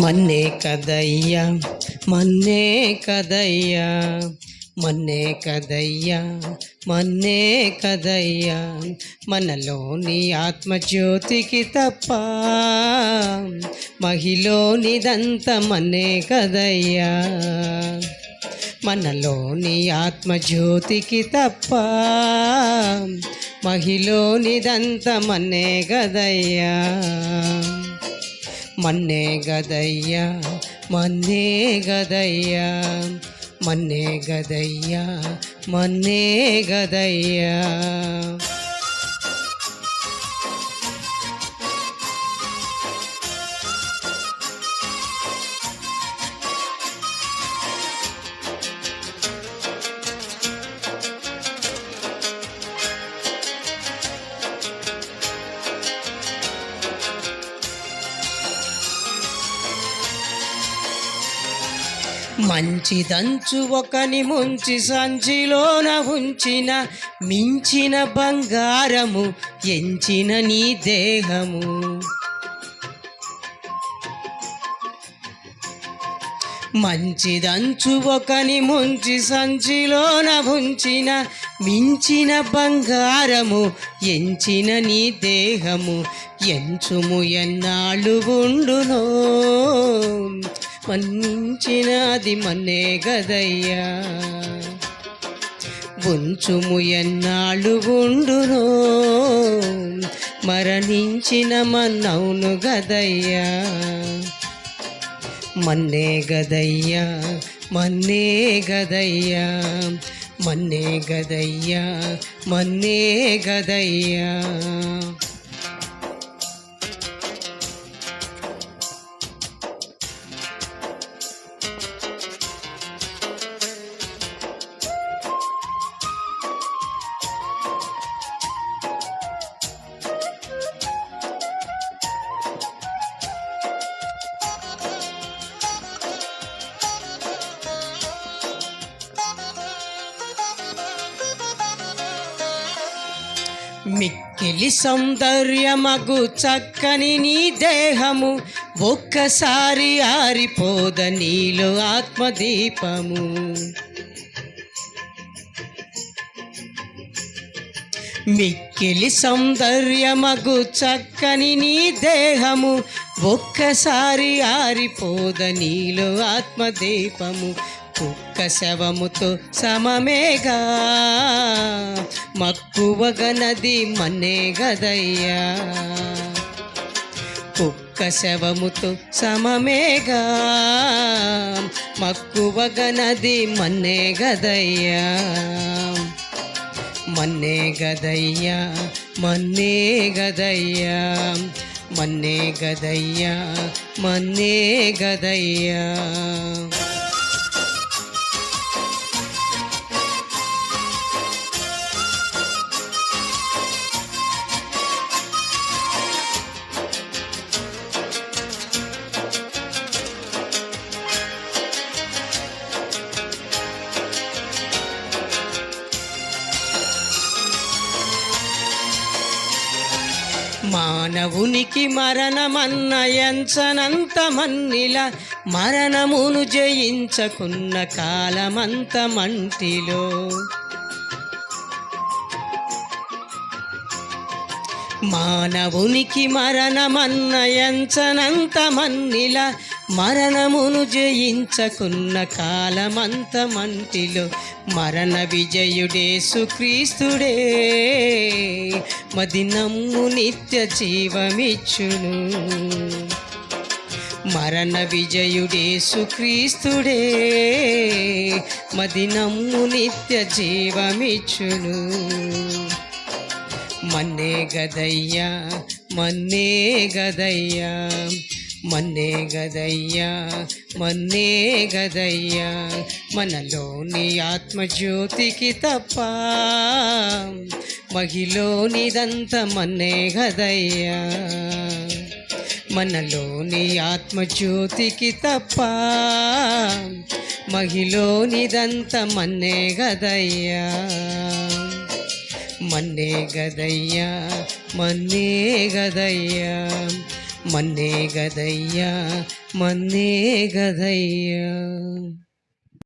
మన్నే కదయ్యా మన్నే కదయ్యా మన్నే కదయ్యా మన్నే కదయ్యా మనలోని ఆత్మజ్యోతికి తప్ప మహిలోనిదంత మన్నే కదయ్యా మనలోని ఆత్మజ్యోతికి తప్ప మహిలోనిదంత మన్నే గదయ్యా మన్నే గదయ్యా మన్నే గదయ్యా మన్నే గదయ్యా మన్నే గదయ్యా. మంచిదంచు ఒకని ముంచి సంచిలోన ఉంచిన మించిన బంగారము ఎంచిన నీ దేహము. మంచిదంచు ఒకని ముంచి సంచిలోన ఉంచిన మించిన బంగారము ఎంచిన నీ దేహము. ఎంచుము ఎన్నాళ్ళు ఉండునో మన్నించినది మన్నే గదయ్యా. ఉంచుము ఎన్నాళ్ళు ఉండును మరణించిన మన్నవును గదయ్యా. మన్నే గదయ్యా మన్నే గదయ్యా మన్నే గదయ్యా మన్నే గదయ్యా. మిక్కిలి సౌందర్యమగు చక్కని నీ దేహము ఒక్కసారి ఆరిపోద నీలో ఆత్మదీపము. మిక్కిలి సౌందర్యమగు చక్కని నీ దేహము ఒక్కసారి ఆరిపోద నీలో ఆత్మదీపము. కుక్క శవముతో సమమేగా. మక్కువగనది మన్నే గదయ్యా. కుక్క శవముతో సమమేగా. మక్కువగనది మన్నే గదయ్యా. మన్నే గదయ్యా మన్నే గదయ్యా. మన్నే గదయ్యా మన్నే గదయ్యా. మానవునికి మరణమన్న ఎంచనంత మన్నిల మరణమును జయించకున్న కాలమంత మంటిలో. మానవునికి మరణమన్న ఎంచనంత మన్నిల మరణమును జయించకున్న కాలమంత మంటిలో మరణ విజయుడే సుక్రీస్తుడే మదినమ్ము నిత్య జీవమిచ్చును. మరణ విజయుడే సుక్రీస్తుడే మదినమ్ము నిత్య జీవమిచ్చును. మన్నే గదయ్యా మన్నే గదయ్యా. మన్నే గదయ్యా మన్నే గదయ్యా మనలోని ఆత్మజ్యోతికి తప్ప మహిలోనిదంత మన్నే గదయ్యా మనలోని ఆత్మజ్యోతికి తప్ప మహిలోనిదంత మన్నే గదయ్యా మన్నే గదయ్యా మన్నే గదయ్యా. మన్నే గదయ్యా మన్నే గదయ్యా.